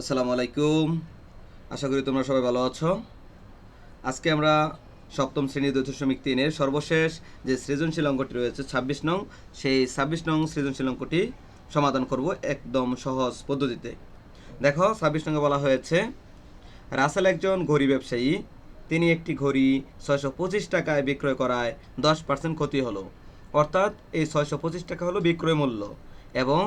আসসালামু আলাইকুম। আশা করি তোমরা সবাই ভালো আছো। আজকে আমরা সপ্তম শ্রেণি দ্বৈত শ্রমিক তিনের সর্বশেষ যে সৃজনশীল অঙ্কটি রয়েছে, ছাব্বিশ নং, সেই ছাব্বিশ নং সৃজনশীল অঙ্কটি সমাধান করব একদম সহজ পদ্ধতিতে। দেখো, ছাব্বিশ নঙ্গে বলা হয়েছে, রাসেল একজন ঘড়ি ব্যবসায়ী। তিনি একটি ঘড়ি ছয়শো পঁচিশ টাকায় বিক্রয় করায় দশ পার্সেন্ট ক্ষতি হলো। অর্থাৎ এই ছয়শো পঁচিশ টাকা হলো বিক্রয় মূল্য এবং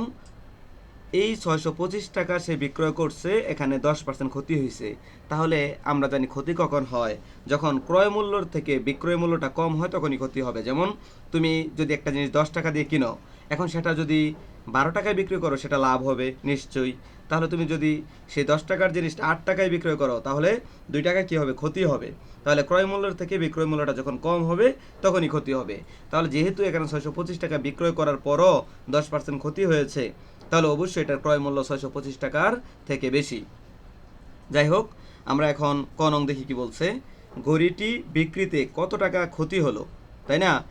এই ছয়শো পঁচিশ টাকা সে বিক্রয় করছে, এখানে দশ পার্সেন্ট ক্ষতি হয়েছে তাহলে আমরা জানি ক্ষতি কখন হয়? যখন ক্রয় মূল্যর থেকে বিক্রয় মূল্যটা কম হয়, তখনই ক্ষতি হবে। যেমন, তুমি যদি একটা জিনিস দশ টাকা দিয়ে কিনো, এখন সেটা যদি বারো টাকায় বিক্রি করো, সেটা লাভ হবে, নিশ্চয়ই। তাহলে তুমি যদি সেই দশ টাকার জিনিসটা আট টাকায় বিক্রয় করো, তাহলে দুই টাকায় কী হবে? ক্ষতি হবে। তাহলে ক্রয় মূল্যের থেকে বিক্রয় মূল্যটা যখন কম হবে, তখনই ক্ষতি হবে। তাহলে যেহেতু এখানে ছয়শো পঁচিশ টাকা বিক্রয় করার পরও দশ পার্সেন্ট ক্ষতি হয়েছে তাহলে অবশ্যই এটার ক্রয় মূল্য ছয়শো পঁচিশ টাকার থেকে বেশি। যাই হোক, আমরা এখন ক নং দেখি কি বলছে। ঘড়িটি বিক্রিতে কত টাকা ক্ষতি হলো, তাই না?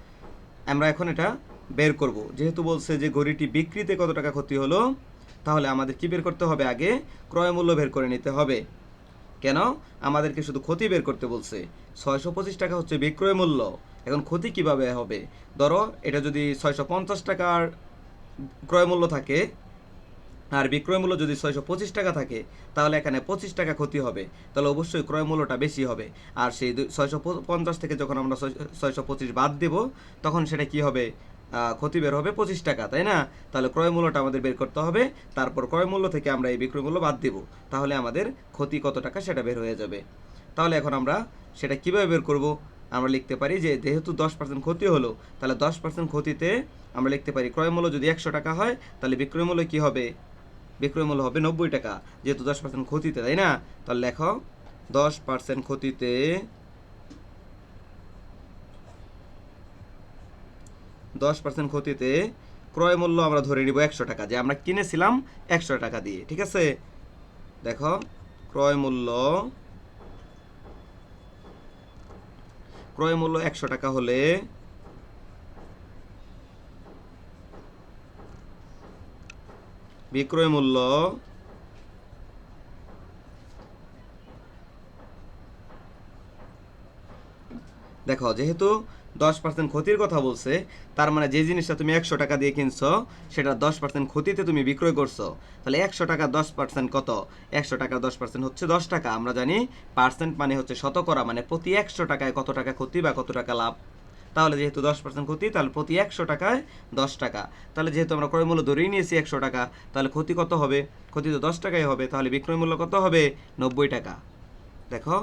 আমরা এখন এটা বের করব। যেহেতু বলছে যে ঘড়িটি বিক্রিতে কত টাকা ক্ষতি হলো, তাহলে আমাদের কি বের করতে হবে আগে? ক্রয় মূল্য বের করে নিতে হবে। কেন? আমাদেরকে শুধু ক্ষতি বের করতে বলছে। ছয়শো পঁচিশ টাকা হচ্ছে বিক্রয় মূল্য। এখন ক্ষতি কীভাবে হবে? ধরো, এটা যদি ছয়শো পঞ্চাশ টাকার ক্রয় মূল্য থাকে আর বিক্রয় মূল্য যদি ছয়শো পঁচিশ টাকা থাকে, তাহলে এখানে পঁচিশ টাকা ক্ষতি হবে। তাহলে অবশ্যই ক্রয় মূল্যটা বেশি হবে। আর সেই ছয়শো পঞ্চাশ থেকে যখন আমরা ছয়শো পঁচিশ বাদ দেব, তখন সেটা কি হবে? ক্ষতি বের হবে পঁচিশ টাকা, তাই না? তাহলে ক্রয় মূল্যটা আমাদের বের করতে হবে। তারপর ক্রয় মূল্য থেকে আমরা এই বিক্রয় মূল্য বাদ দেব। তাহলে আমাদের ক্ষতি কত টাকা সেটা বের হয়ে যাবে। তাহলে এখন আমরা সেটা কীভাবে বের করব? আমরা লিখতে পারি যে, যেহেতু দশ পার্সেন্ট ক্ষতি হলো, তাহলে দশ পার্সেন্ট ক্ষতিতে আমরা লিখতে পারি ক্রয় মূল্য যদি একশো টাকা হয়, তাহলে বিক্রয় মূল্য কী হবে? বিক্রয় মূল্য হবে নব্বই টাকা। যেহেতু দশ পার্সেন্ট ক্ষতিতে, তাই না? তাহলে লেখো, দশ পার্সেন্ট ক্ষতিতে দশ পার্সেন্ট ক্ষতিতে ক্রয় মূল্য আমরা ধরে নিব একশো টাকা, যে আমরা কিনেছিলাম একশো টাকা দিয়ে, ঠিক আছে? দেখো, ক্রয় মূল্য ক্রয় মূল্য একশো টাকা হলে বিক্রয় মূল্য দেখো, যেহেতু দশ পার্সেন্ট ক্ষতির কথা বলছে, তার মানে যে জিনিসটা তুমি একশো টাকা দিয়ে কিনছো, সেটা দশ পার্সেন্ট ক্ষতিতে তুমি বিক্রয় করছ। তাহলে একশো টাকা দশ পার্সেন্ট কত? একশো টাকা দশ পার্সেন্ট হচ্ছে দশ টাকা। আমরা জানি পার্সেন্ট মানে হচ্ছে শতকরা মানে প্রতি একশো টাকায় কত টাকা ক্ষতি বা কত টাকা লাভ? তাহলে যেহেতু দশ পার্সেন্ট ক্ষতি, তাহলে প্রতি একশো টাকায় দশ টাকা। তাহলে যেহেতু আমরা ক্রয় মূল্য ধরেই নিয়েছি একশো টাকা, তাহলে ক্ষতি কত হবে? ক্ষতি তো দশ টাকাই হবে, তাহলে বিক্রয় মূল্য কত হবে? নব্বই টাকা। দেখো,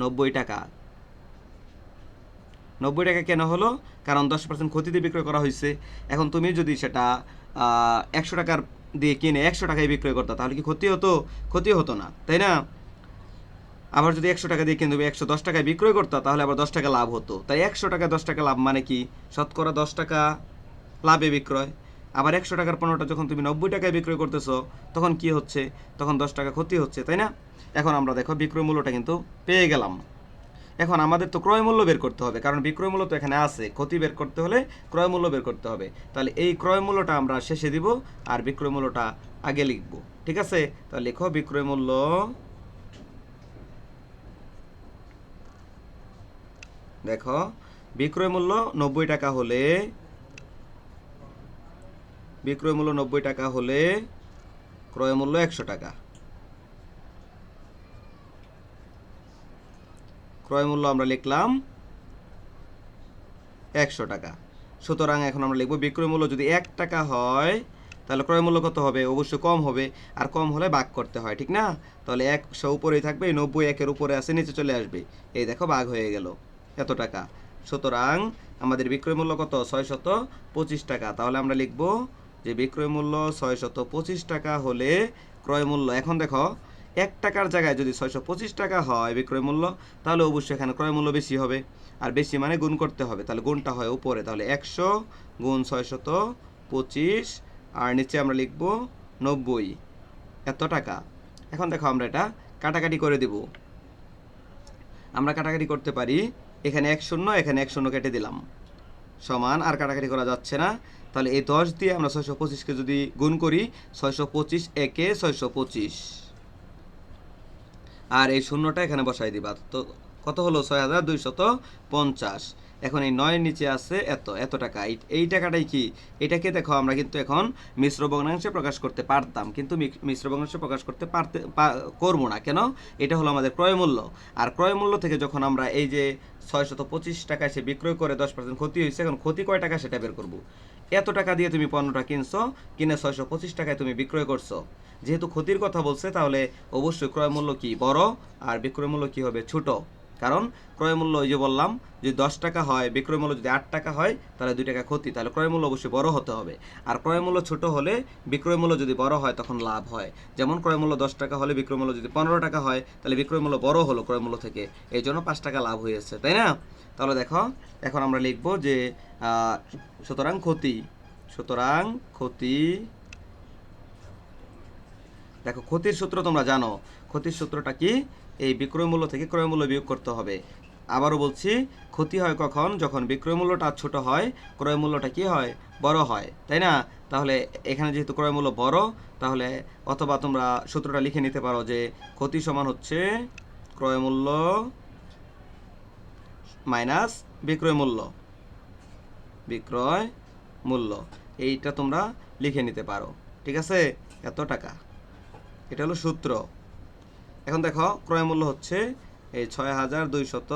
নব্বই টাকা। নব্বই টাকা কেন হলো? কারণ দশ পার্সেন্ট ক্ষতিতে বিক্রয় করা হয়েছে। এখন তুমি যদি সেটা একশো টাকার দিয়ে কিনে একশো টাকায় বিক্রয় করতো, তাহলে কি ক্ষতি হতো? ক্ষতি হতো না, তাই না? আবার যদি একশো টাকা দিয়ে কিনে তুমি একশো দশ টাকায় বিক্রয় করতো, তাহলে আবার দশ টাকা লাভ হতো। তাই একশো টাকা, দশ টাকা লাভ মানে কি? শতকরা দশ টাকা লাভে বিক্রয়। আবার একশো টাকার পণ্যটা যখন তুমি নব্বই টাকায় বিক্রয় করতেছো, তখন কি হচ্ছে? তখন দশ টাকা ক্ষতি হচ্ছে, তাই না? এখন আমরা দেখো বিক্রয় মূল্যটা কিন্তু পেয়ে গেলাম। এখন আমাদের তো ক্রয় মূল্য বের করতে হবে, কারণ বিক্রয় মূল্য তো এখানে আছে। ক্ষতি বের করতে হলে ক্রয় মূল্য বের করতে হবে। তাহলে এই ক্রয় মূল্যটা আমরা শেষে দিব, আর বিক্রয় মূল্যটা আগে লিখব। ঠিক আছে? তাহলে লেখো বিক্রয় মূল্য দেখো, বিক্রয় মূল্য নব্বই টাকা হলে, বিক্রয় মূল্য নব্বই টাকা হলে ক্রয় মূল্য একশো টাকা। ক্রয় মূল্য আমরা লিখলাম একশো টাকা। সুতরাং এখন আমরা লিখব বিক্রয় মূল্য যদি এক টাকা হয়, তাহলে ক্রয় মূল্য কত হবে? অবশ্যই কম হবে। আর কম হলে ভাগ করতে হয়, ঠিক না? তাহলে একশো উপরেই থাকবে নব্বই একের উপরে আসে নিচে চলে আসবে। এই দেখো, ভাগ হয়ে গেল। এত টাকা। সুতরাং আমাদের বিক্রয় মূল্য কত? ছয় শত পঁচিশ টাকা। তাহলে আমরা লিখব যে বিক্রয় মূল্য ছয় পঁচিশ টাকা হলে ক্রয় মূল্য, এখন দেখো, এক টাকার জায়গায় যদি ছয়শো পঁচিশ টাকা হয় বিক্রয় মূল্য, তাহলে অবশ্যই এখানে ক্রয় মূল্য বেশি হবে। আর বেশি মানে গুণ করতে হবে। তাহলে গুণটা হয় উপরে। তাহলে একশো গুণ ছয়শত পঁচিশ, আর নিচে আমরা লিখব নব্বই। এত টাকা। এখন দেখো আমরা এটা কাটাকাটি করে দেব। আমরা কাটাকাটি করতে পারি এখানে এক শূন্য, এখানে এক শূন্য কেটে দিলাম। সমান, আর কাটাকাটি করা যাচ্ছে না। তাহলে এই দশ দিয়ে আমরা ছয়শো পঁচিশকে যদি গুণ করি, ছয়শো পঁচিশ একে ছয়শো পঁচিশ। আর এই শূন্যটা এখানে বসাই দিবা। তো কত হলো? ছয় হাজার দুইশত পঞ্চাশ। এখন এই নয়ের নিচে আছে এত এত টাকা। এই- টাকাটাই কি? এটাকে দেখো, আমরা কিন্তু এখন মিশ্র ভগ্নাংশে প্রকাশ করতে পারতাম, কিন্তু মিশ্র ভগ্নাংশে প্রকাশ করতে পারতে করব না। কেন? এটা হলো আমাদের ক্রয় মূল্য। আর ক্রয় মূল্য থেকে যখন আমরা এই যে ছয়শত পঁচিশ টাকায় সে বিক্রয় করে দশ পার্সেন্ট ক্ষতি হয়েছে, এখন ক্ষতি কয় টাকা সেটা বের করব? এত টাকা দিয়ে তুমি পণ্যটা কিনছো, কিনে ছয়শো পঁচিশ টাকায় তুমি বিক্রয় করছ। যেহেতু ক্ষতির কথা বলছে, তাহলে অবশ্যই ক্রয় মূল্য কি? বড়। আর বিক্রয় মূল্য কি হবে? ছোট। কারণ ক্রয় মূল্য ওই যে বললাম, যদি দশ টাকা হয়, বিক্রয় মূল্য যদি আট টাকা হয়, তাহলে দুই টাকা ক্ষতি। তাহলে ক্রয় মূল্য অবশ্যই বড় হতে হবে। আর ক্রয় মূল্য ছোট হলে বিক্রয় মূল্য যদি বড় হয়, তখন লাভ হয়। যেমন ক্রয় মূল্য দশ টাকা হলে বিক্রয় মূল্য যদি পনেরো টাকা হয়, তাহলে বিক্রয় মূল্য বড় হলো ক্রয় মূল্য থেকে। এই জন্য পাঁচ টাকা লাভ হয়েছে, তাই না? তাহলে দেখো, এখন আমরা লিখব যে সুতরাং ক্ষতি সুতরাং ক্ষতি, দেখো ক্ষতির সূত্র তোমরা জানো। ক্ষতির সূত্রটা কি? এই বিক্রয় মূল্য থেকে ক্রয় মূল্য বিয়োগ করতে হবে। আবারও বলছি, ক্ষতি হয় কখন? যখন বিক্রয় মূল্যটা ছোট হয়, ক্রয় মূল্যটা কি হয়? বড় হয়, তাই না? তাহলে এখানে যেহেতু ক্রয় মূল্য বড়, তাহলে অথবা তোমরা সূত্রটা লিখে নিতে পারো যে ক্ষতি সমান হচ্ছে ক্রয় মূল্য মাইনাস বিক্রয় মূল্য। বিক্রয় মূল্য। এইটা তোমরা লিখে নিতে পারো। ঠিক আছে? এত টাকা। এটা হলো সূত্র। এখন দেখো, ক্রয় মূল্য হচ্ছে এই ছয় হাজার দুইশত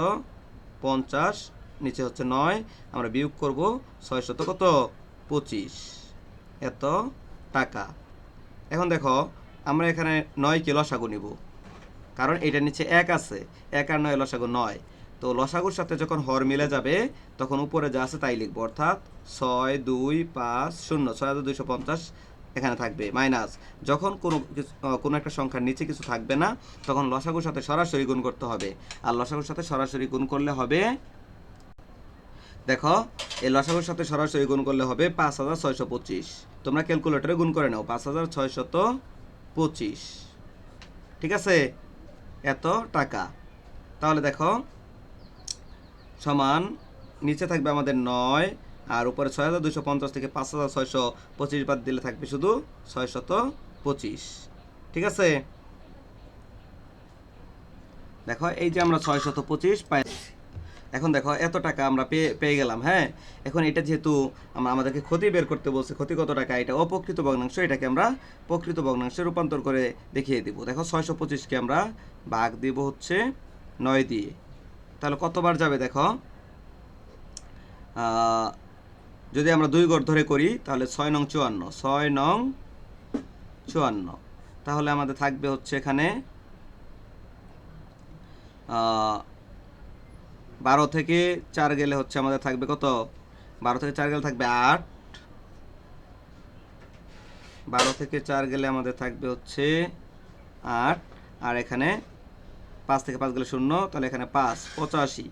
পঞ্চাশ, নিচে হচ্ছে নয়, আমরা বিয়োগ করব ছয় শত কত? পঁচিশ। এত টাকা। এখন দেখো, আমরা এখানে নয় কে লসাগু নিব, কারণ এটার নিচে এক আছে, এক আর নয় লসাগু নয়। তো লসাগুর সাথে যখন হর মিলে যাবে, তখন উপরে যা আছে তাই লিখব, অর্থাৎ ছয় দুই পাঁচ শূন্য, ছয় হাজার দুইশো পঞ্চাশ এখানে থাকবে মাইনাস যখন কোনো কোনো একটা সংখ্যার নিচে কিছু থাকবে না, তখন লসাগুর সাথে সরাসরি গুণ করতে হবে। আর লসাগুর সাথে সরাসরি গুণ করলে হবে, দেখো, এই লসাগুর সাথে সরাসরি গুণ করলে হবে পাঁচ হাজার ছয়শো পঁচিশ। তোমরা ক্যালকুলেটরে গুণ করে নাও, পাঁচ হাজার ছয়শত পঁচিশ। ঠিক আছে? এত টাকা। তাহলে দেখো, সমান, নিচে থাকবে আমাদের নয় আর উপরে ছয় হাজার দুশো পঞ্চাশ থেকে পাঁচ হাজার ছয়শো পঁচিশ বাদ দিলে থাকবে শুধু ছয় শত পঁচিশ। ঠিক আছে? দেখো, এই যে আমরা ছয় শত পঁচিশ পাই এখন দেখো, এত টাকা আমরা পেয়ে পেয়ে গেলাম হ্যাঁ? এখন এটা যেহেতু আমরা আমাদেরকে ক্ষতি বের করতে বলছে, ক্ষতি কত টাকা? এটা অপ্রকৃত ভগ্নাংশ, এটাকে আমরা প্রকৃত ভগ্নাংশে রূপান্তর করে দেখিয়ে দিব। দেখো ছয়শো পঁচিশকে আমরা ভাগ দিব হচ্ছে নয় দিয়ে। তাহলে কতবার যাবে দেখো? যদি আমরা দুই গড় ধরে করি, তাহলে ছয় নং চুয়ান্ন, ছয় নং চুয়ান্ন। তাহলে আমাদের থাকবে হচ্ছে এখানে বারো থেকে চার গেলে হচ্ছে আমাদের থাকবে কত? বারো থেকে চার গেলে থাকবে আট। বারো থেকে চার গেলে আমাদের থাকবে হচ্ছে আট। আর এখানে পাঁচ থেকে পাঁচ গেলে শূন্য, তাহলে এখানে পাঁচ, পঁচাশি।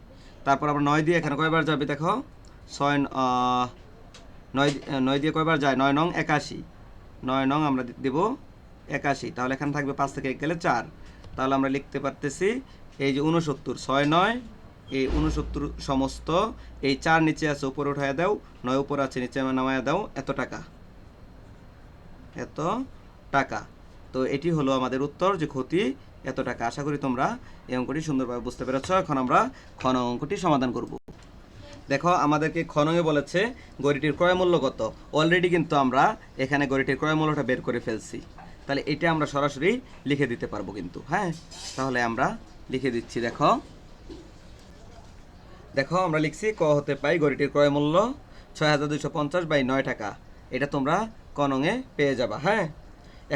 তারপর আবার নয় দিয়ে এখানে কয়বার যাবে দেখো? ছয় নয় নয় দিয়ে কয়বার যায়? নয় নং একাশি। নয় নং আমরা দিব একাশি। তাহলে এখানে থাকবে পাঁচ থেকে এক গেলে চার। তাহলে আমরা লিখতে পারতেছি এই যে উনসত্তর ছয় নয়, এই উনসত্তর সমস্ত, এই চার নিচে আছে, উপরে উঠাইয়া দাও। নয় উপরে আছে, নিচে নামাইয়া দাও। এত টাকা। এত টাকা। তো এটি হলো আমাদের উত্তর যে ক্ষতি, এত টাকা। আশা করি তোমরা এই অঙ্কটি সুন্দরভাবে বুঝতে পেরেছ। এখন আমরা খন অঙ্কটি সমাধান করব। দেখো, আমাদেরকে খনঙে বলেছে গড়িটির ক্রয় মূল্য কত। অলরেডি কিন্তু আমরা এখানে গড়িটির ক্রয় মূল্যটা বের করে ফেলছি। তাহলে এটা আমরা সরাসরি লিখে দিতে পারব কিন্তু হ্যাঁ? তাহলে আমরা লিখে দিচ্ছি, দেখো। দেখো, আমরা লিখছি ক হতে পাই গড়িটির ক্রয় মূল্য ছয় হাজার দুইশো পঞ্চাশ বাই নয় টাকা। এটা তোমরা কনঙে পেয়ে যাবা হ্যাঁ?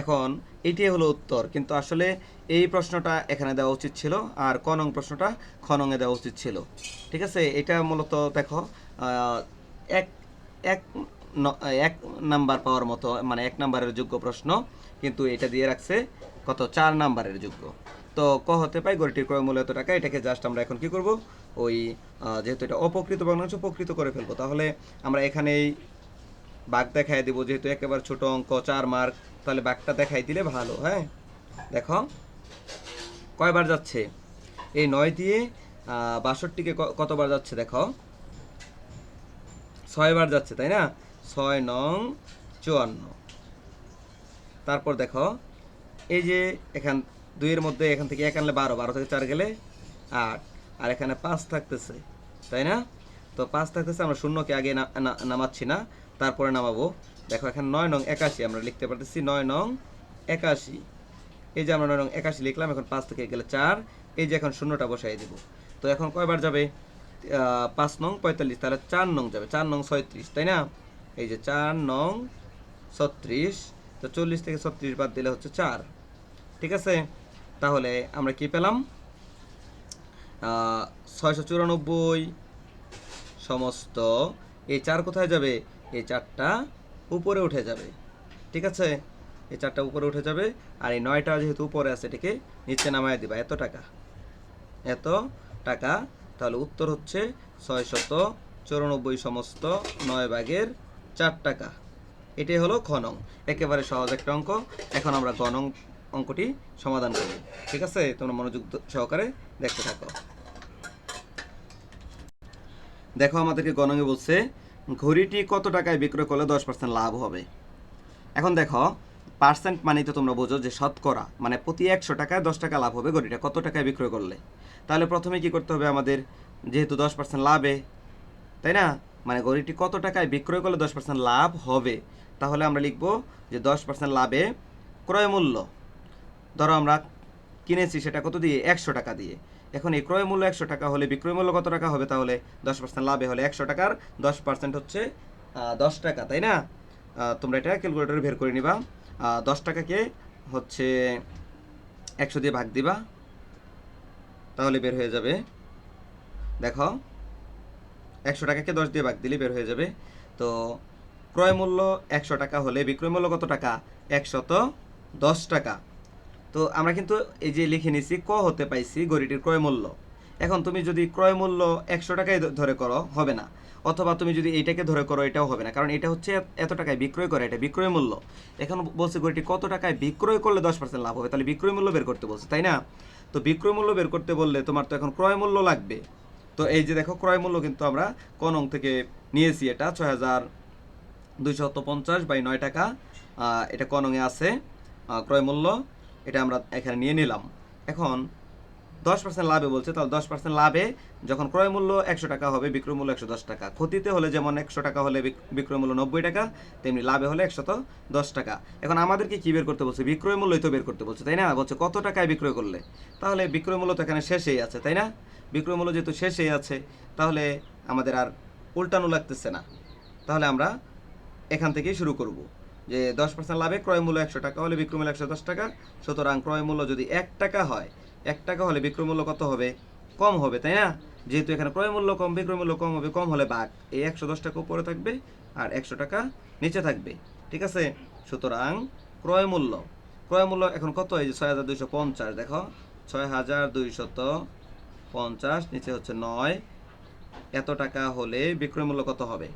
এখন এটাই হলো উত্তর। কিন্তু আসলে এই প্রশ্নটা এখানে দেওয়া উচিত ছিল আর কনং প্রশ্নটা খনঙে দেওয়া উচিত ছিল। ঠিক আছে? এটা মূলত দেখো এক এক এক নাম্বার পাওয়ার মতো মানে এক নাম্বারের যোগ্য প্রশ্ন, কিন্তু এটা দিয়ে রাখছে কত? চার নাম্বারের যোগ্য। তো ক হতে পাই? গড়িটির ক্রয় মূল্য এত টাকা, এটাকে জাস্ট আমরা এখন কি করব? ওই যেহেতু এটা অপকৃত ভগ্নাংশ প্রকৃত করে ফেলব। তাহলে আমরা এখানেই বাঘ দেখাই দিব, যেহেতু একেবারে ছোট অঙ্ক, চার মার্ক তাহলে বাঘটা দেখাই দিলে ভালো হ্যাঁ? দেখো, কয়বার যাচ্ছে? এই নয় দিয়ে বাষট্টিকে কতবার যাচ্ছে দেখো? ছয়বার যাচ্ছে, তাই না? ছয় নং চুয়ান্ন। তারপর দেখো, এই যে এখান, দুইয়ের মধ্যে এখান থেকে এক আনলে বারো বারো থেকে চার গেলে আট, আর এখানে পাঁচ থাকতেছে, তাই না? তো পাঁচ থাকতেছে, আমরা শূন্যকে আগে নামাচ্ছি না। তারপরে নামাবো। দেখো, এখানে নয় নং একাশি আমরা লিখতে পারতেছি, নয় নং একাশি। এই যে আমরা নয় নং একাশি লিখলাম, এখন পাঁচ থেকে গেলে চার। এই যে এখন শূন্যটা বসাই দেব। তো এখন কয়বার যাবে? পাঁচ নং পঁয়তাল্লিশ, তাহলে চার নং যাবে। চার নং ছয়ত্রিশ, তাই না? এই যে চার নং ছত্রিশ, তো চল্লিশ থেকে ছত্রিশ বাদ দিলে হচ্ছে চার। ঠিক আছে? তাহলে আমরা কি পেলাম? ছয়শো চুরানব্বই সমস্ত। এই চার কোথায় যাবে? এই চারটা উপরে উঠে যাবে। ঠিক আছে? এই চারটা উপরে উঠে যাবে আর এই নয়টা যেহেতু উপরে আছে, এটাকে নিচে নামায় দিবা। এত টাকা। এত টাকা। তাহলে উত্তর হচ্ছে ছয় শত চৌরানব্বই সমস্ত নয় ভাগের চার টাকা। এটাই হলো খনং একেবারে সহজ একটা অঙ্ক। এখন আমরা গণং অঙ্কটি সমাধান করি। ঠিক আছে? তোমরা মনোযোগ সহকারে দেখতে থাকো। দেখো, আমাদেরকে গণঙে বলছে ঘড়িটি কত টাকায় বিক্রয় করলে দশ পার্সেন্ট লাভ হবে? এখন দেখো পার্সেন্ট মানে তো তোমরা বোঝো যে শতকরা মানে প্রতি একশো টাকায় দশ টাকা লাভ হবে ঘড়িটা, কত টাকায় বিক্রয় করলে? তাহলে প্রথমে কি করতে হবে আমাদের? যেহেতু দশ পার্সেন্ট লাভে, তাই না? মানে ঘড়িটি কত টাকায় বিক্রয় করলে দশ পার্সেন্ট লাভ হবে? তাহলে আমরা লিখব যে দশ পার্সেন্ট লাভে ক্রয় মূল্য। ধরো আমরা কিনেছি সেটা কত দিয়ে? একশো টাকা দিয়ে। এখন এই ক্রয় মূল্য একশো টাকা হলে বিক্রয় মূল্য কত টাকা হবে? তাহলে দশ পার্সেন্ট লাভে হলে একশো টাকার দশ পার্সেন্ট হচ্ছে দশ টাকা, তাই না? তোমরা এটা ক্যালকুলেটরে বের করে নিবা। দশ টাকাকে হচ্ছে একশো দিয়ে ভাগ দিবা। তাহলে বের হয়ে যাবে, দেখো, একশো টাকাকে দশ দিয়ে ভাগ দিলে বের হয়ে যাবে। তো ক্রয় মূল্য একশো টাকা হলে বিক্রয় মূল্য কত টাকা? একশত দশ টাকা। তো আমরা কিন্তু এই যে লিখে নিছি ক হতে পাইছি গড়িটির ক্রয় মূল্য। এখন তুমি যদি ক্রয় মূল্য একশো টাকায় ধরে করো, হবে না। অথবা তুমি যদি এইটাকে ধরে করো, এটাও হবে না। কারণ এটা হচ্ছে এত টাকায় বিক্রয় করে, এটা বিক্রয় মূল্য। এখন বলছে গড়িটি কত টাকায় বিক্রয় করলে দশ পার্সেন্ট লাভ হবে? তাহলে বিক্রয় মূল্য বের করতে বলছে, তাই না? তো বিক্রয় মূল্য বের করতে বললে তোমার তো এখন ক্রয় মূল্য লাগবে। তো এই যে দেখো, ক্রয় মূল্য কিন্তু আমরা কনং থেকে নিয়েছি এটা? ছয় হাজার দুইশত পঞ্চাশ বাই নয় টাকা। এটা কনংয়ে আছে? ক্রয় মূল্য এটা আমরা এখানে নিয়ে নিলাম। এখন দশ পার্সেন্ট লাভে বলছে, তাহলে দশ পার্সেন্ট লাভে যখন ক্রয় মূল্য একশো টাকা হবে, বিক্রয় মূল্য একশো দশ টাকা। ক্ষতিতে হলে যেমন একশো টাকা হলে বিক- বিক্রয় মূল্য নব্বই টাকা, তেমনি লাভে হলে একশত দশ টাকা। এখন আমাদেরকে কী বের করতে বলছে? বিক্রয় মূল্যই তো বের করতে বলছে, তাই না? বলছে কত টাকায় বিক্রয় করলে? তাহলে বিক্রয় মূল্য তো এখানে শেষেই আছে, তাই না? বিক্রয় মূল্য যেহেতু শেষেই আছে, তাহলে আমাদের আর উল্টানো লাগতেছে না। তাহলে আমরা এখান থেকেই শুরু করব। যে দশ পার্সেন্ট লাভে ক্রয় মূল্য একশো টাকা হলে বিক্রয় মূল্য একশো দশ টাকা। সুতরাং ক্রয় মূল্য যদি এক টাকা হয়, এক টাকা হলে বিক্রয় মূল্য কত হবে? কম হবে, তাই না? যেহেতু এখানে ক্রয় মূল্য কম, বিক্রয় মূল্য কম হবে, কম হলে বাঘ। এই একশো দশ টাকা উপরে থাকবে আর একশো টাকা নিচে থাকবে। ঠিক আছে? সুতরাং ক্রয় মূল্য। ক্রয় মূল্য এখন কত? এই যে ছয় হাজার দুইশো পঞ্চাশ, দেখো। ছয় হাজার দুইশত পঞ্চাশ, নিচে হচ্ছে নয়। এত টাকা হলে বিক্রয় মূল্য কত হবে?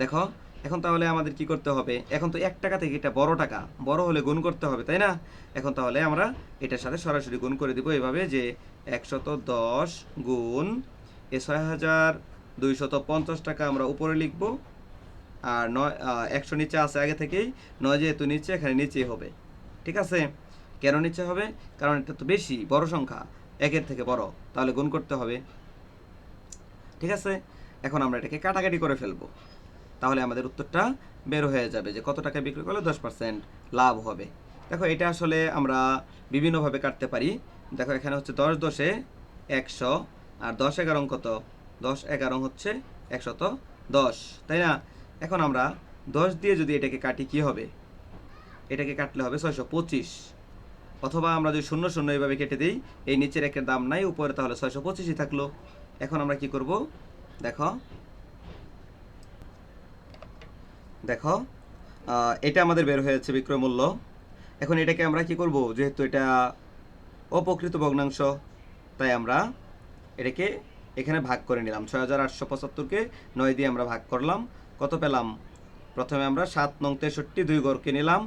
দেখো এখন তাহলে আমাদের কি করতে হবে? এখন তো এক টাকা থেকে এটা বড় টাকা। বড় হলে গুণ করতে হবে, তাই না? এখন তাহলে আমরা এটার সাথে সরাসরি গুণ করে দিব এভাবে যে একশত দশ গুণ এ ছয় হাজার দুইশত পঞ্চাশ টাকা আমরা উপরে লিখব। আর নয় একশো নিচে আছে আগে থেকেই। নয় যেহেতু নিচে, এখানে নিচেই হবে। ঠিক আছে? কেন নিচে হবে? কারণ এটা তো বেশি, বড় সংখ্যা। একের থেকে বড়, তাহলে গুণ করতে হবে। ঠিক আছে? এখন আমরা এটাকে কাটাকাটি করে ফেলব। তাহলে আমাদের উত্তরটা বের হয়ে যাবে যে কত টাকা বিক্রি করলে দশ পার্সেন্ট লাভ হবে। দেখো, এটা আসলে আমরা বিভিন্নভাবে কাটতে পারি। দেখো, এখানে হচ্ছে দশ দশে একশো, আর দশ এগারো কত? দশ এগারো হচ্ছে একশত দশ, তাই না? এখন আমরা দশ দিয়ে যদি এটাকে কাটি, কি হবে? এটাকে কাটলে হবে ছয়শো পঁচিশ। অথবা আমরা যদি শূন্য শূন্য এইভাবে কেটে দিই, এই নিচের একের দাম নাই, উপরে তাহলে ছয়শো পঁচিশই থাকল। এখন আমরা কি করব? দেখো দেখো এটা আমাদের বের হয়েছে বিক্রয় মূল্য এখন এটাকে আমরা কি করব? যেহেতু এটা অপকৃত ভগ্নাংশ, তাই আমরা এটাকে এখানে ভাগ করে নিলাম। ছয় হাজার আটশো পঁচাত্তরকে নয় দিয়ে আমরা ভাগ করলাম। কত পেলাম? প্রথমে আমরা সাত নং তেষট্টি দুই গড়কে নিলাম।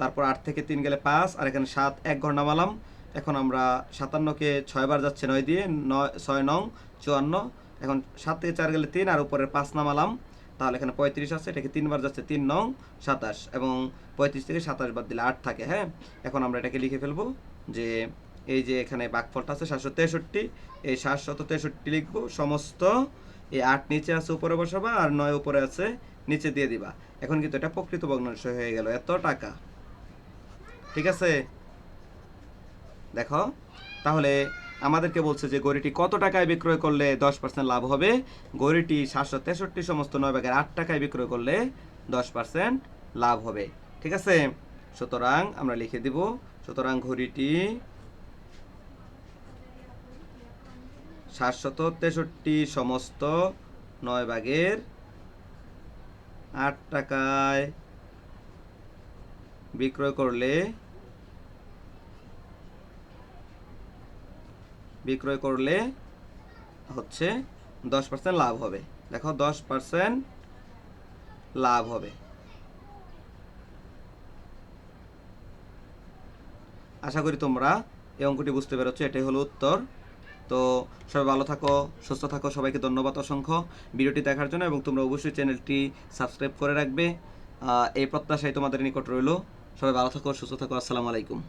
তারপর আট থেকে তিন গেলে পাঁচ, আর এখানে সাত এক ঘর নামালাম। এখন আমরা সাতান্নকে ছয়বার যাচ্ছে নয় দিয়ে নয়, ছয় নং চুয়ান্ন। এখন সাত থেকে চার গেলে তিন, আর উপরের পাঁচ নামালাম। তাহলে এখানে পঁয়ত্রিশ আছে, এটাকে তিনবার যাচ্ছে তিন নং সাতাশ এবং পঁয়ত্রিশ থেকে সাতাশ বাদ দিলে আট থাকে হ্যাঁ? এখন আমরা এটাকে লিখে ফেলব যে এই যে এখানে বাঘফলটা আছে সাতশো তেষট্টি, এই সাতশত তেষট্টি লিখব, সমস্ত এই আট নিচে আছে উপরে বসাবা আর নয় উপরে আছে নিচে দিয়ে দিবা। এখন কিন্তু এটা প্রকৃত ভগ্নাংশ হয়ে গেল, এত টাকা। ঠিক আছে? দেখো, তাহলে আমাদেরকে বলছে যে গড়িটি কত টাকায় বিক্রয় করলে দশ পার্সেন্ট লাভ হবে? গড়িটি সাতশো তেষট্টি সমস্ত নয় ভাগের আট টাকায় বিক্রয় করলে দশ পার্সেন্ট লাভ হবে। ঠিক আছে? সুতরাং আমরা লিখে দিব। সুতরাং ঘড়িটি সাতশত তেষট্টি সমস্ত নয় ভাগের আট টাকায় বিক্রয় করলে বিক্রয় করলে হচ্ছে দশ পার্সেন্ট লাভ হবে। দেখো, দশ পার্সেন্ট লাভ হবে। আশা করি তোমরা এই অঙ্কটি বুঝতে পেরেছ, এটাই হলো উত্তর। তো সবাই ভালো থাকো, সুস্থ থাকো, সবাইকে ধন্যবাদ অসংখ্য ভিডিওটি দেখার জন্য এবং তোমরা অবশ্যই চ্যানেলটি সাবস্ক্রাইব করে রাখবে। এই প্রত্যাশাই তোমাদের নিকট রইল। সবাই ভালো থাকো, সুস্থ থাকো, আসসালামু আলাইকুম।